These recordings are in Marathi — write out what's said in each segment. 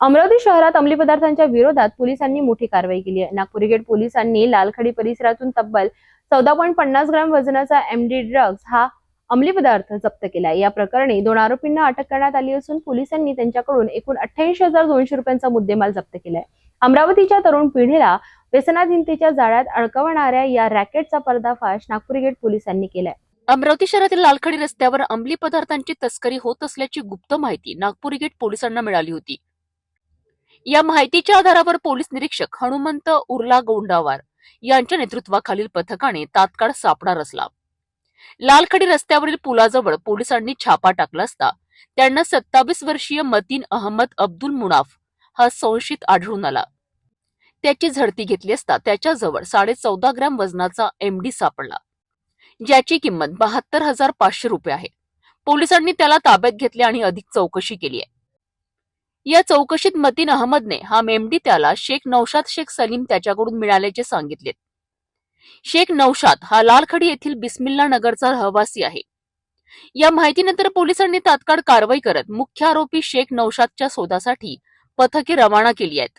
अमरावती शहरात अंमली पदार्थांच्या विरोधात पोलिसांनी मोठी कारवाई केली आहे. नागपूर गेट पोलिसांनी लालखडी परिसरातून तब्बल चौदा पॉईंट पन्नास ग्रॅम वजनाचा एमडी ड्रग्ज हा अंमली पदार्थ जप्त केला या प्रकरणी दोन आरोपींना अटक करण्यात आली असून पोलिसांनी त्यांच्याकडून एकूण अठ्ठ्याऐंशी हजार दोनशे रुपयांचा मुद्देमाल जप्त केलाय अमरावतीच्या तरुण पिढीला व्यसनाधीनतेच्या जाळ्यात अडकवणाऱ्या या रॅकेटचा पर्दाफाश नागपूर गेट पोलिसांनी केलाय अमरावती शहरातील लालखडी रस्त्यावर अंमली पदार्थांची तस्करी होत असल्याची गुप्त माहिती नागपूर गेट पोलिसांना मिळाली होती. या माहितीच्या आधारावर पोलीस निरीक्षक हनुमंत उर्ला गोंडावार यांच्या नेतृत्वाखालील पथकाने तात्काळ सापळा रचला. लालखडी रस्त्यावरील पुलाजवळ पोलिसांनी छापा टाकला असता त्यांना सत्तावीस वर्षीय मतीन अहमद अब्दुल मुनाफ हा संशयित आढळून आला. त्याची झडती घेतली असता त्याच्याजवळ साडे चौदा ग्रॅम वजनाचा एमडी सापडला ज्याची किंमत बहात्तर हजार पाचशे रुपये आहे. पोलिसांनी त्याला ताब्यात घेतले आणि अधिक चौकशी केली आहे. या चौकशीत मतीन अहमदने हा मेमडी त्याला शेख नौशाद शेख सलीम त्याच्याकडून मिळाल्याचे सांगितले. शेख नौशाद हा लालखडी येथील बिस्मिल्ला नगरचा रहवासी आहे. या माहितीनंतर पोलिसांनी तात्काळ कारवाई करत मुख्य आरोपी शेख नौशादच्या शोधासाठी पथके रवाना केली आहेत.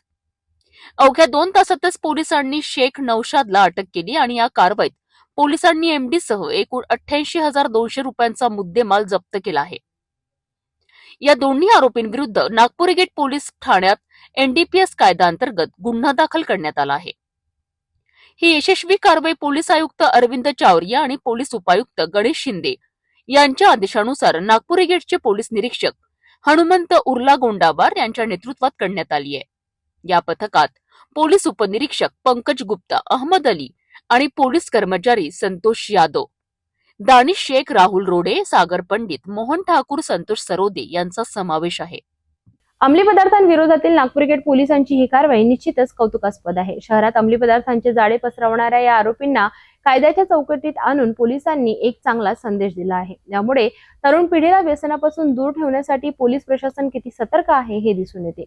अवघ्या दोन तासातच पोलिसांनी शेख नौशादला अटक केली आणि या कारवाईत पोलिसांनी एमडीसह एकूण अठ्ठ्याऐंशी हजार दोनशे रुपयांचा मुद्देमाल जप्त केला आहे. या दोन्ही आरोपींविरुद्ध नागपूर गेट पोलीस ठाण्यात एनडीपीएस कायद्याअंतर्गत गुन्हा दाखल करण्यात आला आहे. ही यशस्वी कारवाई पोलीस आयुक्त अरविंद चावरिया आणि पोलीस उपायुक्त गणेश शिंदे यांच्या आदेशानुसार नागपूर गेटचे पोलीस निरीक्षक हनुमंत उर्ला गोंडाबार यांच्या नेतृत्वात करण्यात आली आहे. या पथकात पोलीस उपनिरीक्षक पंकज गुप्ता अहमद अली आणि पोलीस कर्मचारी संतोष यादव दानिश शेख राहुल रोडे सागर पंडित मोहन ठाकूर संतोष सरोदे यांचा समावेश आहे. अंमली पदार्थांविरोधातील नागपूर गेट पोलिसांची ही कारवाई निश्चितच कौतुकास्पद आहे. शहरात अंमली पदार्थांचे जाळे पसरवणाऱ्या या आरोपींना कायद्याच्या चौकटीत आणून पोलिसांनी एक चांगला संदेश दिला आहे. यामुळे तरुण पिढीला व्यसनापासून दूर ठेवण्यासाठी पोलीस प्रशासन किती सतर्क आहे हे दिसून येते.